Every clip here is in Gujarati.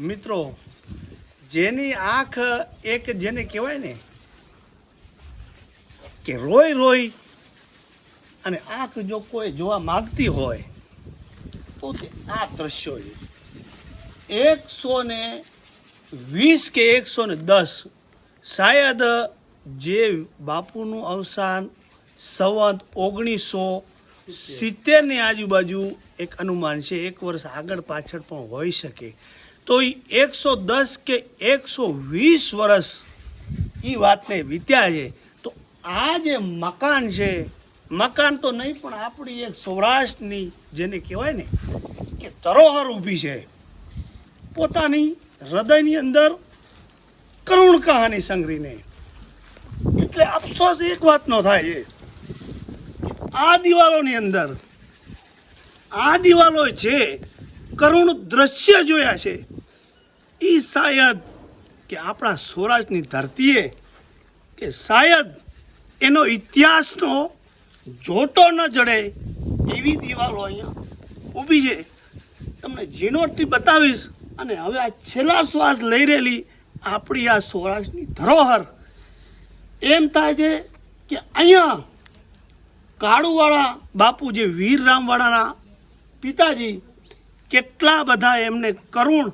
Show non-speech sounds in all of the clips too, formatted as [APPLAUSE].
મિત્રો, જેની આંખ એક જેને કહેવાય ને કે રોય રોય અને આંખ જો કોઈ જોવા માંગતી હોય, તો તે આ દ્રશ્યો એકસો ને વીસ કે એકસો ને દસ, શાયદ જે બાપુનું અવસાન સંવત ઓગણીસો સિત્તેરની આજુબાજુ એક અનુમાન છે, એક વર્ષ આગળ પાછળ પણ હોઈ શકે. તો એ એકસો દસ કે એકસો વીસ વર્ષ એ વાતને વીત્યા છે. તો આ જે મકાન છે, મકાન તો નહીં, પણ આપણી એક સૌરાષ્ટ્રની જેને કહેવાય ને, કે ધરોહર ઊભી છે. પોતાની હૃદયની અંદર કરુણ કહાની સંગ્રહીને એટલે અફસોસ એક વાતનો થાય છે. આ દિવાલોની અંદર, આ દિવાલો છે કરુણ દ્રશ્ય જોયા છે. એ શાયદ કે આપણા સૌરાષ્ટ્રની ધરતીએ કે શાયદ એનો ઇતિહાસનો જોટો ન જડે એવી દિવાલો અહીંયા ઊભી છે. તમને ઝીણવટથી બતાવીશ અને હવે આ છેલ્લા શ્વાસ લઈ રહેલી આપણી આ સૌરાષ્ટ્રની ધરોહર. એમ થાય છે કે અહીંયા કાળુવાળા બાપુ જે વીર રામવાળાના પિતાજી કેટલા બધા એમને કરુણ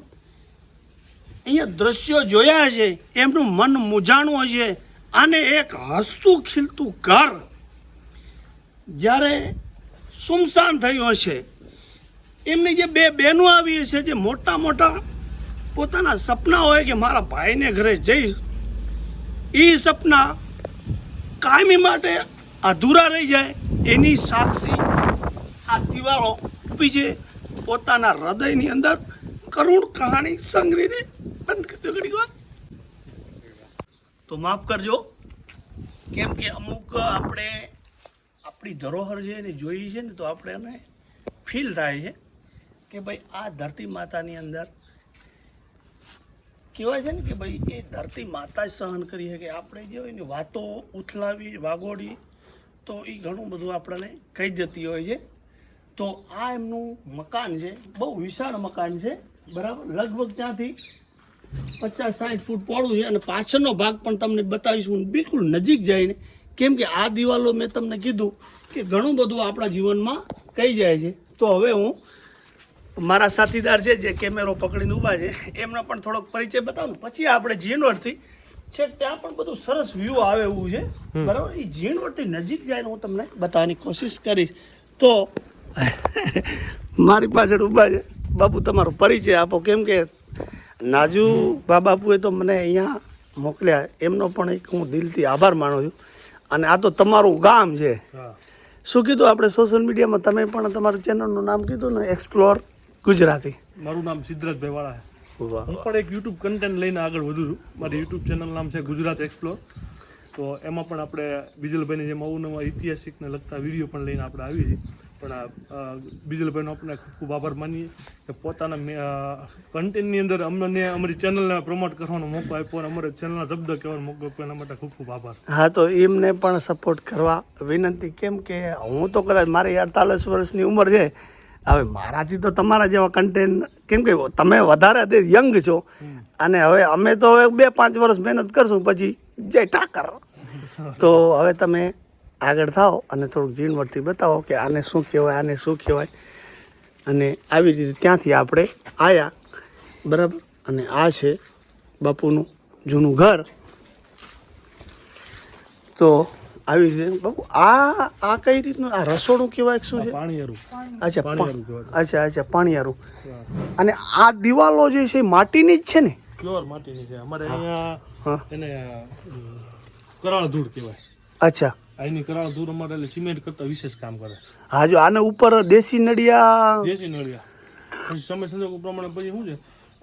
અહીંયા દ્રશ્યો જોયા છે, એમનું મન મૂંઝાણું છે અને એક હસતું ખીલતું ઘર. જ્યારે સુમસાન થયું હશે, એમની જે બે બહેનો આવી છે જે મોટા મોટા પોતાના સપના હોય કે મારા ભાઈને ઘરે જઈશ એ સપના કાયમી માટે અધૂરા રહી જાય, એની સાક્ષી આ દિવાળો ઊભી છે પોતાના હૃદયની અંદર કરુણ કહાણી સંગ્રહીને તો માફ કરજો. કેમ કે અમુક આપણે આપણી ધરોહર છે એને જોઈએ છે ને તો આપણે એને ફીલ થાય છે કે ભાઈ આ ધરતી માતાની અંદર કહેવાય છે ને કે ભાઈ એ ધરતી માતા જ સહન કરી શકે. આપણે જે હોય ને વાતો ઉથલાવી વાગોડી તો એ ઘણું બધું આપણને કહી જતી હોય છે. તો આ એમનું મકાન છે. બહુ વિશાળ મકાન છે. બરાબર? લગભગ ત્યાંથી પચાસ સાઠ ફૂટ પહોળું છે અને પાછળનો ભાગ પણ તમને બતાવીશું બિલકુલ નજીક જઈને. કેમ કે આ દિવાલો મેં તમને કીધું કે ઘણું બધું આપણા જીવનમાં કહી જાય છે. તો હવે હું મારા સાથીદાર છે જે કેમેરો પકડીને ઊભા છે એમનો પણ થોડોક પરિચય બતાવું. પછી આપણે ઝીણવટથી છે ત્યાં પણ બધું સરસ વ્યૂ આવે એવું છે. બરાબર? એ ઝીણવટથી નજીક જઈને હું તમને બતાવવાની કોશિશ કરીશ. તો [LAUGHS] મારી પાછળ ઊભા છે. બાપુ તમારો પરિચય આપો. કેમ કે નાજુ બા બાપુએ તો મને અહીંયા મોકલ્યા. એમનો પણ એક હું દિલથી આભાર માનું છું. અને આ તો તમારું ગામ છે. શું કીધું આપણે સોશિયલ મીડિયામાં તમે પણ તમારું ચેનલનું નામ કીધું ને? એક્સપ્લોર ગુજરાતી. મારું નામ સિદ્ધરાજભાઈ વાળા હું પણ એક યુટ્યુબ કન્ટેન્ટ લઈને આગળ વધુ છું. મારી યુટ્યુબ ચેનલ નામ છે ગુજરાત એક્સપ્લોર તો એમાં પણ આપણે બીજલભાઈની જેમ અવનવા ઐતિહાસિકને લગતા વીડિયો પણ લઈને આપણે આવીએ છીએ. પણ બીજલભાઈનો આપણે ખૂબ ખૂબ આભાર માનીએ કે પોતાના કન્ટેન્ટની અંદર અમને અમારી ચેનલને પ્રમોટ કરવાનો મોકો આપ્યો અને અમારે ચેનલના શબ્દ કહેવાનો મોકો આપ્યો, એના માટે ખૂબ ખૂબ આભાર. હા, તો એમને પણ સપોર્ટ કરવા વિનંતી. કેમ કે હું તો કદાચ મારી અડતાલીસ વર્ષની ઉંમર છે. હવે મારાથી તો તમારા જેવા કન્ટેન્ટ કેમ કે તમે વધારે યંગ છો. અને હવે અમે તો હવે બે પાંચ વર્ષ મહેનત કરશું, પછી જય ટાકર તો હવે તમે આગળ થાઓ અને થોડુંક ઝીણવટથી બતાવો કે આને શું કહેવાય આને શું કહેવાય. અને આવી રીતે ત્યાંથી આપણે આવ્યા બરાબર? અને આ છે બાપુનું જૂનું ઘર. તો આવી રીતે બાપુ આ આ કઈ રીતનું આ રસોડું કહેવાય શું છે? અચ્છા અચ્છા અચ્છા પાણીયારું. અને આ દિવાલો જે છે માટીની જ છે ને? પ્યોર માટીની છે. અમારે અહીંયા એને કરાળ ધૂળ કહેવાય. અચ્છા. અહીંની કરાળ દૂર અમારે એટલે સિમેન્ટ કરતા વિશેષ કામ કરે. હા જો આને ઉપર દેશી નડિયા દેશી નળિયા. પછી સમય સંજોગો પ્રમાણે પછી શું છે?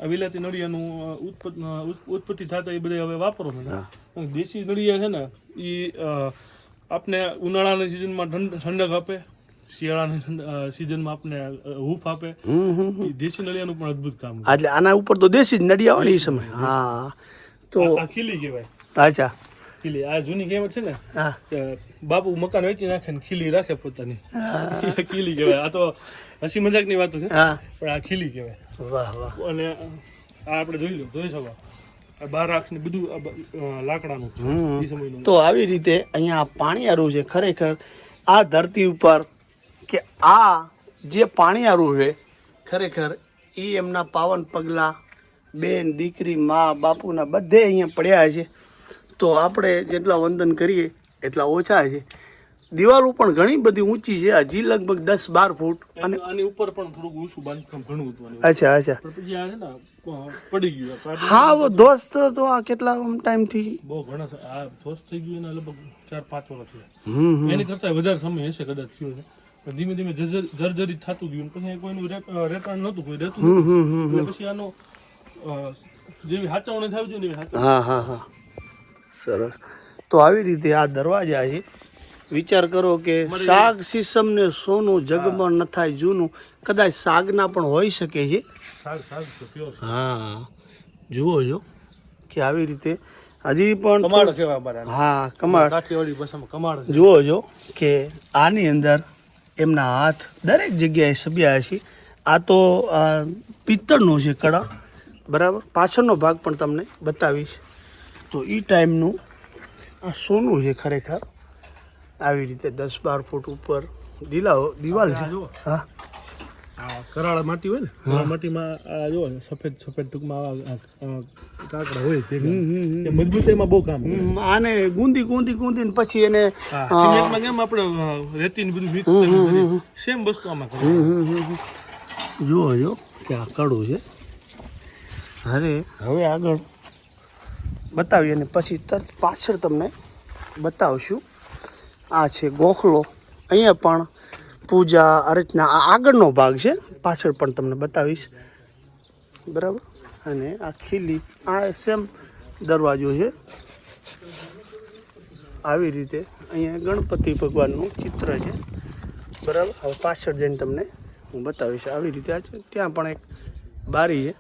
આ વિલાતી ઉત- ઉત્પત્તિ થતા એ બધા હવે વાપરો મને દેશી નળિયા છે ને એ આપને ઉનાળાની સિઝનમાં ઠંડક આપે શિયાળાની સિઝનમાં આપને હૂફ આપે. હમ હમ હમ. દેશી નળિયાનું પણ અદ્ભુત કામ એટલે આના ઉપર તો દેશી જ નડિયા હોય ને એ સમય. હા તો ખીલી કહેવાય. અચ્છા. ખીલી. આ જૂની કહેવત છે ને હા. બાપુ મકાન વેચી નાખે ને ખીલી રાખે પોતાની. [LAUGHS] ખીલી કહેવાય. આ તો હસી મજાકની વાતો છે હા. પણ આ ખીલી કહેવાય. વાહ વાહ. અને આ આપણે જોઈ લો જોઈ શકો. લાકડાનું તો આવી રીતે અહીંયા પાણીયારું છે ખરેખર આ ધરતી ઉપર કે આ જે પાણીયારું છે ખરેખર એ એમના પાવન પગલાં બેન દીકરી મા બાપુના બધે અહીંયા પડ્યા છે. તો આપણે જેટલા વંદન કરીએ એટલા ઓછા છે. દિવાલો પણ ઘણી બધી ઊંચી છે. હજી લગભગ દસ બાર ફૂટ. અને આની ઉપર પણ થોડુંક ઊંચું બાંધકામ ઘણું હતું અચ્છા અચ્છા. પછી આ છે ને પડી ગયું. હા દોસ્ત તો આ કેટલા ટાઈમથી? બહુ ઘણા આ દોસ્ત થઈ ગયું એના લગભગ ચાર પાંચ વર્ષ થયા. એની કરતા વધારે સમય હશે કદાચ થયો છે. ધીમે ધીમે જર્જર જર્જરિત થતું ગયું પછી કોઈનું રે- અ, નહોતું કોઈ રહેતું હમ હમ હમ પછી આનો જેવી હાચવણી થવી જોઈએ ને એવી હા હા હા. સરસ. તો આવી રીતે આ દરવાજા છે. વિચાર કરો કે શાક સીસમ ને સોનું જગમાં ન થાય જૂનું. કદાચ શાકના પણ હોઈ શકે છે. હા. જુઓ જો કે આવી રીતે હજી પણ. હા કમાડ. જુઓ જો કે આની અંદર એમના હાથ દરેક જગ્યાએ સબ્યા છે આ તો પિત્તળનું છે કળા. બરાબર? પાછળનો ભાગ પણ તમને બતાવીશ. તો એ ટાઈમનું આ સોનું છે ખરેખર. આવી રીતે દસ બાર ફૂટ ઉપર. દિલાઓ દિવાલ છે. હા. કરાળ માટી હોય ને કરાળા માટીમાં આ જો સફેદ સફેદ ટૂંકમાં કાકડા હોય ભેગા. એ મજબૂતાઈમાં બહુ કામ આને ગુંદી ગુંદી ગુંદી ને પછી એને સિમેન્ટમાં કેમ આપણે રેતી ને બધું મિક્સ કરી સેમ વસ્તુ આમાં કરે. જુઓ જો કે આ કડો છે. અરે હવે આગળ બતાવીએ અને પછી તરત પાછળ તમને બતાવશું. આ છે ગોખલો. અહીંયા પણ પૂજા, અર્ચના, આ આગળનો ભાગ છે. પાછળ પણ તમને બતાવીશ. બરાબર? અને આ ખીલી, આ સેમ દરવાજો છે. આવી રીતે અહીંયા ગણપતિ ભગવાનનું ચિત્ર છે. બરાબર? હવે પાછળ જઈને તમને હું બતાવીશ. આવી રીતે આ છે. ત્યાં પણ એક બારી છે.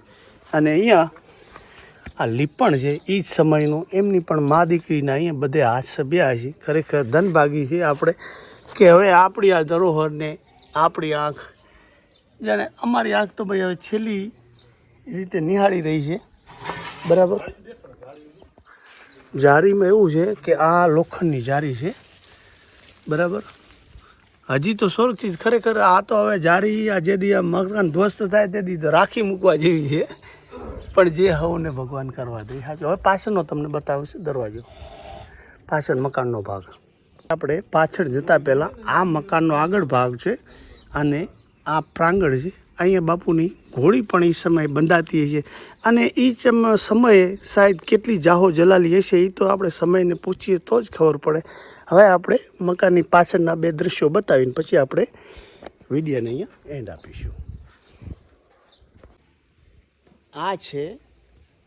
અને અહીંયા આ લીપણ છે એ જ સમયનું. એમની પણ મા દીકરીના અહીંયા બધે હાથ સભ્યા છે. ખરેખર ધનભાગી છે આપણે. કે હવે આપણી આ ધરોહરને, આપણી આંખ. જાણે અમારી આંખ તો ભાઈ હવે છેલ્લી રીતે નિહાળી રહી છે. બરાબર? જારીમાં એવું છે કે આ લોખંડની જારી છે. બરાબર? હજી તો સુરક્ષિત. ખરેખર આ તો હવે જારી, આ જે દી મકાન ધ્વસ્ત થાય તે દી તો રાખી મૂકવા જેવી છે. પણ જે હવને ભગવાન કરવા દે હા હવે પાછળનો તમને બતાવશે દરવાજો. પાછળ મકાનનો ભાગ. આપણે પાછળ જતાં પહેલાં આ મકાનનો આગળ ભાગ છે અને આ પ્રાંગણ છે. અહીંયા બાપુની ઘોડી પણ એ સમયે બંધાતી છે. અને એ સમયે શાયદ કેટલી જાહો જલાલી હશે એ તો આપણે સમયને પૂછીએ તો જ ખબર પડે. હવે આપણે મકાનની પાછળના બે દ્રશ્યો બતાવીને પછી આપણે વિડીયોને અહીંયા એન્ડ આપીશું. આ છે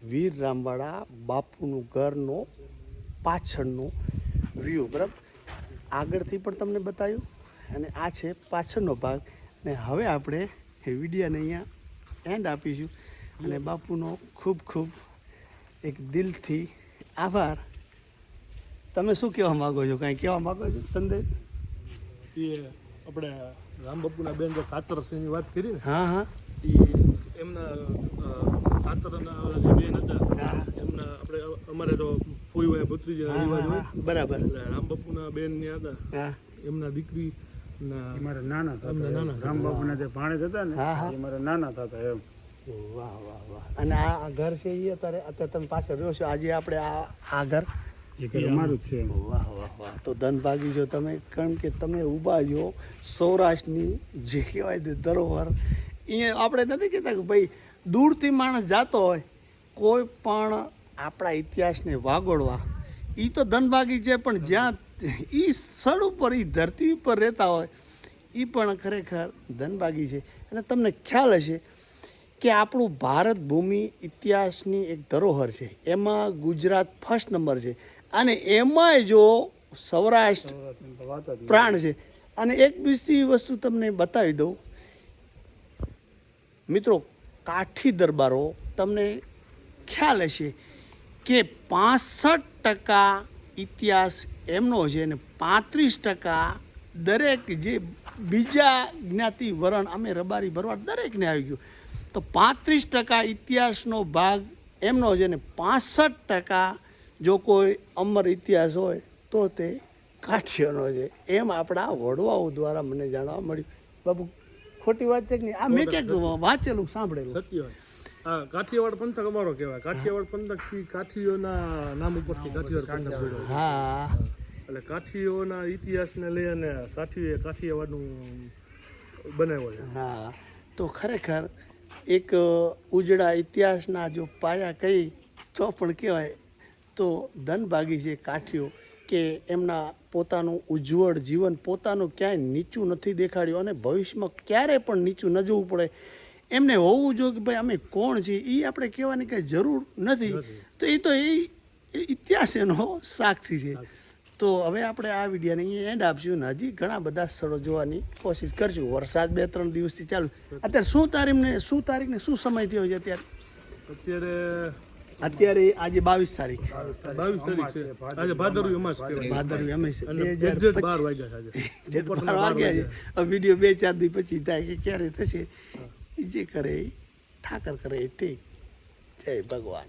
વીર રામવાળા બાપુનું ઘરનો પાછળનો વ્યૂ બરાબર? આગળથી પણ તમને બતાવ્યું અને આ છે પાછળનો ભાગ. અને હવે આપણે એ વિડીયોને અહીંયા એન્ડ આપીશું. અને બાપુનો ખૂબ ખૂબ એક દિલથી આભાર. તમે શું કહેવા માગો છો? કાંઈ કહેવા માગો છો સંદેશ? એ આપણે રામ બાપુના બેન જે કાતર સિંહની વાત કરી ને હા હા. એ એમના અ, બેન હતા એમના આપણે અમારે તો કોઈ હોય ભત્રીજીના રિવાજ હોય. બરાબર. એટલે રામ બાપુના બેન ને હતા. હા. એમના દીકરી ના મારા નાના હતા એમના નાના રામ બાપુના જે ભાણેજ હતા ને હા, હા. એ મારા નાના હતા એમ. વાહ વાહ વાહ. અને આ આ ઘર છે એ અત્યારે અત્યારે તમે પાછળ રહ્યો છો આજે આપણે આ આ ઘર? એ ઘર અમારું જ છે એમ. વાહ વાહ વાહ. તો ધનભાગી છો તમે કારણ કે તમે ઊભા છો સૌરાષ્ટ્રની જે કહેવાય તે ધરોહર અહીંયા આપણે નથી કહેતા કે ભાઈ દૂરથી માણસ જાતો હોય, કોઈ પણ આપણા ઇતિહાસને વાગોળવા એ તો ધનભાગી છે, પણ જ્યાં એ સ્થળ ઉપર એ ધરતી ઉપર રહેતા હોય એ પણ ખરેખર ધનભાગી છે. અને તમને ખ્યાલ હશે કે આપણું ભારત ભૂમિ ઇતિહાસની એક ધરોહર છે. એમાં ગુજરાત ફર્સ્ટ નંબર છે. અને એમાંય જો સૌરાષ્ટ્ર. પ્રાણ છે. અને એક બીજી વસ્તુ તમને બતાવી દઉં. મિત્રો કાઠી દરબારો તમને ખ્યાલ હશે કે પાસઠ ટકા ઇતિહાસ એમનો છે અને પાંત્રીસ ટકા દરેક જે બીજા જ્ઞાતિ વરણ અમે રબારી ભરવાડ દરેકને આવી ગયું. તો પાંત્રીસ ટકા ઇતિહાસનો ભાગ એમનો છે ને પાસઠ ટકા જો કોઈ અમર ઇતિહાસ હોય તો તે કાઠિયાનો છે. એમ આપણા વડવાઓ દ્વારા મને જાણવા મળ્યું. બાબુ ખોટી વાત છે કે નહીં? આ મેં ક્યાંક વાંચેલું સાંભળેલું. સત્ય હા કાઠિયાવાડ પંથક અમારો કહેવાય. કાઠિયાવાડ પંથક સી કાઠીઓના નામ ઉપરથી કાઠિયાવાડ પંથક પડ્યો હા. એટલે કાઠીઓના ઇતિહાસને લઈ અને કાઠીએ કાઠિયાવાડનું બનાવ્યો છે. હા. તો ખરેખર એક ઉજળા ઇતિહાસના જો પાયા કહી તો પણ કહેવાય તો ધનભાગી છે કાઠીઓ કે એમના પોતાનું ઉજ્જવળ જીવન પોતાનું ક્યાંય નીચું નથી દેખાડ્યું અને ભવિષ્યમાં ક્યારે પણ નીચું ન જવું પડે. એમને હોવું જોઈએ કે ભાઈ અમે કોણ છીએ? એ આપણે કહેવાની કંઈ જરૂર નથી. તો એ તો એ ઇતિહાસ એનો સાક્ષી છે. તો હવે આપણે આ વિડીયોને અહીંયા એન્ડ આપશું ને હજી ઘણા બધા સ્થળો જોવાની કોશિશ કરશું. વરસાદ બે ત્રણ દિવસથી ચાલુ. અત્યારે શું તારીખને શું તારીખને, શું સમય થયો છે અત્યારે? અત્યારે અત્યારે આજે બાવીસ તારીખ. બાવીસ તારીખ છે. આજે ભાદરવી અમાસ ભાદરવી અમે છે. અને બે હજાર એક્ઝેક્ટ [LAUGHS] બાર વાગ્યા છે બાર વાગ્યા છે. વીડિયો બે ચાર દી પછી થાય કે ક્યારે થશે? જે કરે ઠાકર કરે ઠીક. જય ભગવાન.